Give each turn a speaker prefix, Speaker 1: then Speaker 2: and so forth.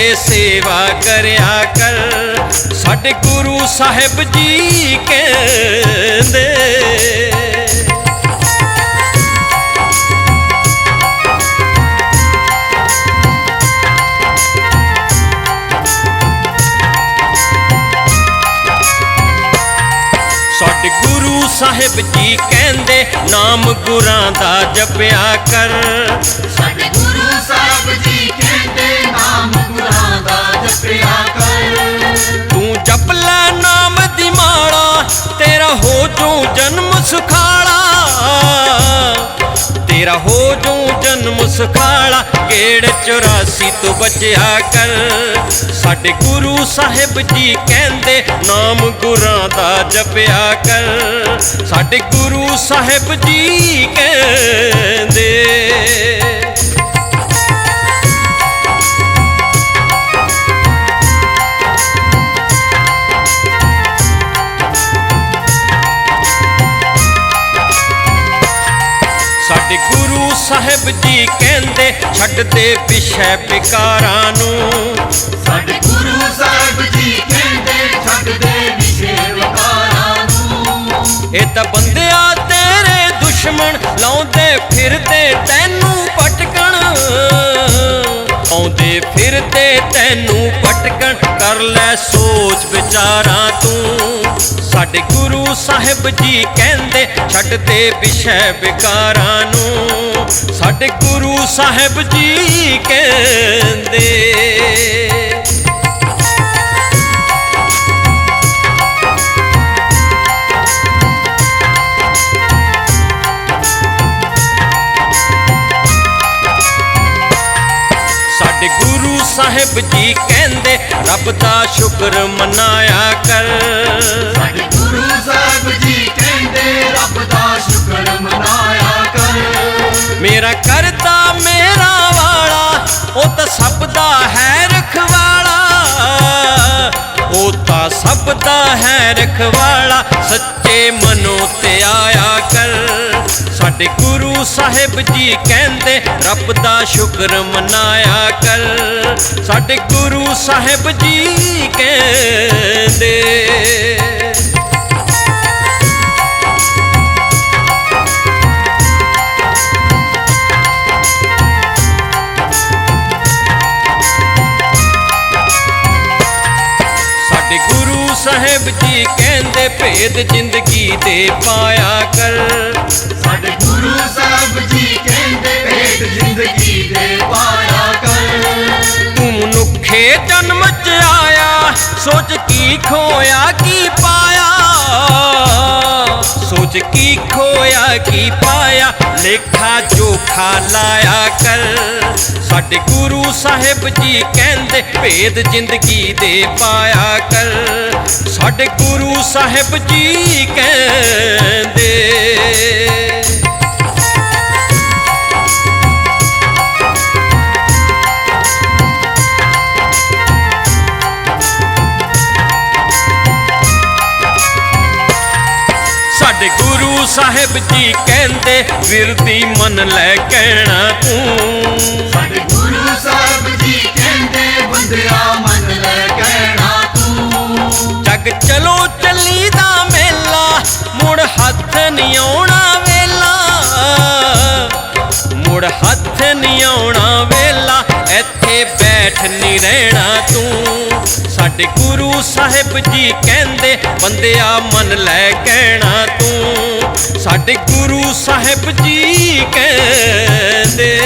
Speaker 1: ਕੇ ਸੇਵਾ ਕਰਿਆ ਕਰ। ਸਾਡੇ ਗੁਰੂ ਸਾਹਿਬ ਜੀ ਕਹਿੰਦੇ, ਸਾਡੇ ਗੁਰੂ ਸਾਹਿਬ ਜੀ ਕਹਿੰਦੇ, ਨਾਮ ਗੁਰਾਂ ਦਾ ਜਪਿਆ ਕਰ।
Speaker 2: ਸਾਡੇ ਗੁਰੂ ਸਾਹਿਬ ਜੀ ਕਹਿੰਦੇ
Speaker 1: ਜੂ ਜਨਮ ਸੁਖਾਲਾ, ਤੇਰਾ ਹੋ ਜੂ ਜਨਮ ਸੁਖਾਲਾ ਗੇੜ 84 ਤੋਂ ਬਚਿਆ ਕਰ? ਸਾਡੇ ਗੁਰੂ ਸਾਹਿਬ ਜੀ ਕਹਿੰਦੇ, ਨਾਮ ਗੁਰਾਂ ਦਾ ਜਪਿਆ ਕਰ। ਸਾਡੇ ਗੁਰੂ ਸਾਹਿਬ ਜੀ ਕਹਿੰਦੇ ਸਾਹਿਬ ਜੀ ਕਹਿੰਦੇ ਛੱਡ ਦੇ ਵਿਸ਼ੇ ਵਿਕਾਰਾਂ ਨੂੰ।
Speaker 2: ਸਾਡੇ ਗੁਰੂ ਸਾਹਿਬ ਜੀ ਕਹਿੰਦੇ ਛੱਡ ਦੇ ਵਿਸ਼ੇ ਵਿਕਾਰਾਂ ਨੂੰ।
Speaker 1: ਇਹ ਤਾਂ ਬੰਦਿਆ ਤੇਰੇ ਦੁਸ਼ਮਣ ਲਾਉਂਦੇ ਫਿਰਦੇ ਤੈਨੂੰ ਪਟਕਣ ਆਉਂਦੇ ਫਿਰਦੇ ਤੈਨੂੰ ਪਟਕਣ ਕਰ ਲੈ ਸੋਚ ਵਿਚਾਰਾਂ ਤੂੰ। ਸਾਡੇ ਗੁਰੂ ਸਾਹਿਬ ਜੀ ਕਹਿੰਦੇ ਛੱਡ ਦੇ ਵਿਸ਼ੇ ਵਿਕਾਰਾਂ ਨੂੰ। ਸਾਡੇ ਗੁਰੂ ਸਾਹਿਬ ਜੀ ਕਹਿੰਦੇ, ਸਾਡੇ ਗੁਰੂ ਸਾਹਿਬ ਜੀ ਕਹਿੰਦੇ, ਰੱਬ ਦਾ ਸ਼ੁਕਰ ਮਨਾਇਆ ਕਰ। ਹੈ ਰਖਵਾਲਾ, ਸੱਚੇ ਮਨੋ ਤੇ ਆਇਆ ਕਰ। ਸਾਡੇ ਗੁਰੂ ਸਾਹਿਬ ਜੀ ਕਹਿੰਦੇ, ਰੱਬ ਦਾ ਸ਼ੁਕਰ ਮਨਾਇਆ ਕਰ। ਸਾਡੇ ਗੁਰੂ ਸਾਹਿਬ ਜੀ ਕਹਿੰਦੇ ਸਾਹਿਬ ਜੀ ਕਹਿੰਦੇ ਭੇਦ ਜ਼ਿੰਦਗੀ ਦੇ ਪਾਇਆ ਕਰ।
Speaker 2: ਸਾਡੇ ਗੁਰੂ ਸਾਹਿਬ ਜੀ ਕਹਿੰਦੇ ਭੇਦ ਜ਼ਿੰਦਗੀ ਦੇ ਪਾਇਆ ਕਰ।
Speaker 1: ਤੂੰ ਮਨੁੱਖੇ ਜਨਮ ਚ ਆਇਆ ਸੋਚ ਕੀ ਖੋਇਆ ਕੀ ਪਾਇਆ? ਸੋਚ ਕੀ ਖੋਇਆ ਕੀ ਪਾਇਆ? ਲੇਖਾ ਜੋਖਾ ਲਾਇਆ ਕਰ। ਸਾਡੇ ਗੁਰੂ ਸਾਹਿਬ ਜੀ ਕਹਿੰਦੇ, ਭੇਦ ਜ਼ਿੰਦਗੀ ਦੇ ਪਾਇਆ ਕਰ। ਸਾਡੇ ਗੁਰੂ ਸਾਹਿਬ ਜੀ ਕਹਿੰਦੇ ਗੁਰੂ ਸਾਹਿਬ ਜੀ ਕਹਿੰਦੇ ਵਿਰਦੀ ਮੰਨ ਲੈ ਕਹਿਣਾ ਤੂੰ।
Speaker 2: ਸਾਡੇ ਗੁਰੂ ਸਾਹਿਬ ਜੀ ਕਹਿੰਦੇ ਬੰਦਿਆ ਮੰਨ ਲੈ ਕਹਿਣਾ ਤੂੰ।
Speaker 1: ਜਗ ਚਲੋ ਚੱਲੀ ਦਾ ਮੇਲਾ ਮੁੜ ਹੱਥ ਨਹੀਂ ਆਉਣਾ ਵੇਲਾ। ਮੁੜ ਹੱਥ ਨਹੀਂ ਆਉਣਾ ਵੇਲਾ। ਇੱਥੇ ਬੈਠ ਨਹੀਂ ਰਹਿਣਾ ਤੂੰ। ਸਾਡੇ ਗੁਰੂ ਸਾਹਿਬ ਜੀ ਕਹਿੰਦੇ, ਬੰਦਿਆ ਮਨ ਲੈ ਕਹਿਣਾ ਤੂੰ। ਸਾਡੇ ਗੁਰੂ ਸਾਹਿਬ ਜੀ ਕਹਿੰਦੇ